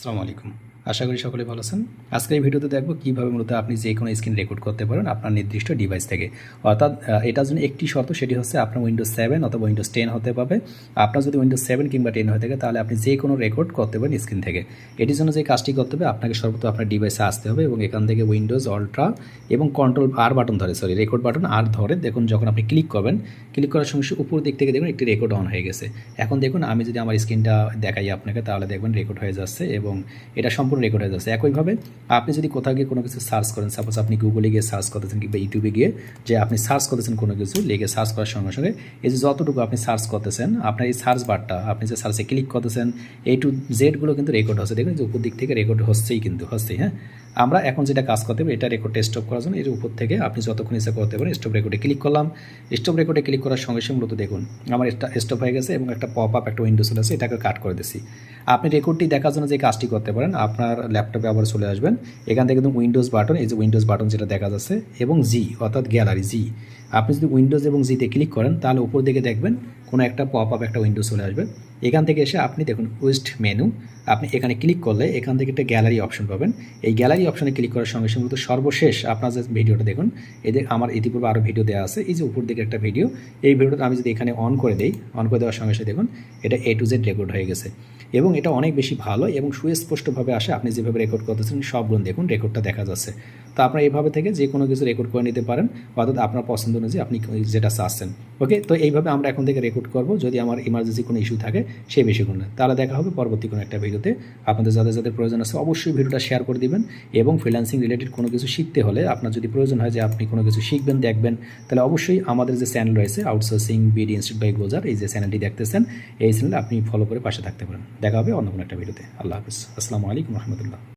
আসসালামু আলাইকুম। আশা করি সকলে ভালো আছেন। আজকের এই ভিডিওতে দেখব কীভাবে মূলত আপনি যে কোনো স্ক্রিন রেকর্ড করতে পারেন আপনার নির্দিষ্ট ডিভাইস থেকে। অর্থাৎ এটার জন্য একটি শর্ত সেটি হচ্ছে আপনার উইন্ডোজ সেভেন অথবা উইন্ডোজ টেন হতে পারবে আপনার যদি উইন্ডোজ সেভেন কিংবা টেন হয়ে থাকে, তাহলে আপনি যে কোনো রেকর্ড করতে পারেন স্ক্রিন থেকে। এটির জন্য যে কাজটি করতে হবে, আপনাকে সর্বপ্রথম আপনার ডিভাইসে আসতে হবে এবং এখান থেকে উইন্ডোজ অল্ট্রা এবং কন্ট্রোল আর বাটন ধরে সরি রেকর্ড বাটন আর ধরে দেখুন যখন আপনি ক্লিক করবেন ক্লিক করার সঙ্গে উপর দিক থেকে দেখুন একটি রেকর্ড অন হয়ে গেছে। এখন দেখুন, আমি যদি আমার স্ক্রিনটা দেখাই আপনাকে, তাহলে দেখবেন রেকর্ড হয়ে যাচ্ছে এবং এটা সম্পূর্ণ রেকর্ড হয়ে যাচ্ছে। একইভাবে আপনি যদি কোথাও গিয়ে কোনো কিছু সার্চ করেন সাপোজ আপনি গুগলে গিয়ে সার্চ করতেছেন কিংবা ইউটিউবে গিয়ে যে আপনি সার্চ করতেছেন কোনো কিছু, লিখে সার্চ করার সঙ্গে সঙ্গে এই যে যতটুকু আপনি সার্চ করতেছেন, আপনার এই সার্চ বারটা আপনি যে সার্চে ক্লিক করতেছেন এই টু জেডগুলো কিন্তু রেকর্ড হচ্ছে। দেখবেন যে উপর দিক থেকে রেকর্ড হচ্ছেই কিন্তু, হচ্ছেই হ্যাঁ? আমরা এখন যেটা কাজ করতে পারি, এটা রেকর্ডটা স্টপ করার জন্য এর উপর থেকে আপনি যতক্ষণ ইচ্ছা করতে পারেন স্টপ রেকর্ডে ক্লিক করলাম। স্টপ রেকর্ডে ক্লিক করার সঙ্গে সঙ্গে মূলত দেখুন, আমার স্টপ হয়ে গেছে এবং একটা পপ আপ একটা উইন্ডো চলে আসে এটাকে কাট করে দিছি আপনি রেকর্ডটি দেখার জন্য যে কাজটি করতে পারেন, আপনার ল্যাপটপে আবার চলে আসবেন। এখান থেকে কিন্তু উইন্ডোজ বাটন এই যে উইন্ডোজ বাটন যেটা দেখা যাচ্ছে, এবং জি অর্থাৎ গ্যালারি জি আপনি যদি উইন্ডোজ এবং জিতে ক্লিক করেন, তাহলে উপর দিকে দেখবেন কোনো একটা পপ আপ একটা উইন্ডো চলে আসবে। এখান থেকে এসে আপনি দেখুন ওয়েস্ট মেনু আপনি এখানে ক্লিক করলে এখান থেকে একটা গ্যালারি অপশন পাবেন। এই গ্যালারি অপশনে ক্লিক করার সঙ্গে সঙ্গে সর্বশেষ আপনার যে ভিডিওটা দেখুন এদের আমার ইতিপূর্বে আরও ভিডিও দেওয়া আছে, এই যে উপর দিকে একটা ভিডিও এই ভিডিওটা আমি যদি এখানে অন করে দিই অন করে দেওয়ার সঙ্গে সঙ্গে দেখুন, এটা এ টু জেড রেকর্ড হয়ে গেছে। এবং এটা অনেক বেশি ভালো এবং সুস্পষ্টভাবে আসে, আপনি যেভাবে রেকর্ড করতেছেন সবগুলো দেখুন রেকর্ডটা দেখা যাচ্ছে। তো আপনার এইভাবে থেকে যে কোনো কিছু রেকর্ড করে নিতে পারেন, অর্থাৎ আপনার পছন্দ অনুযায়ী আপনি যেটা চাচ্ছেন। ওকে তো এইভাবে আমরা এখন থেকে রেকর্ড করব। যদি আমার ইমার্জেন্সি কোনো ইস্যু থাকে সেই বিষয়গুলো তাহলে দেখা হবে পরবর্তী কোনো একটা ভিডিওতে আপনাদের যাদের যাদের প্রয়োজন আছে, অবশ্যই ভিডিওটা শেয়ার করে দিবেন এবং ফ্রিল্যান্সিং রিলেটেড কোনো কিছু শিখতে হলে আপনার যদি প্রয়োজন হয় যে আপনি কোনো কিছু শিখবেন, দেখবেন, তাহলে অবশ্যই আমাদের যে চ্যানেল রয়েছে outsourcing B D institute by গোজার এই যে চ্যানেলটি দেখতেছেন, এই চ্যানেলে আপনি ফলো করে পাশে থাকতে পারেন। দেখা হবে অন্য কোনো একটা ভিডিওতে আল্লাহ হাফিজ। আসসালামু আলাইকুম রহমতুল্লাহ।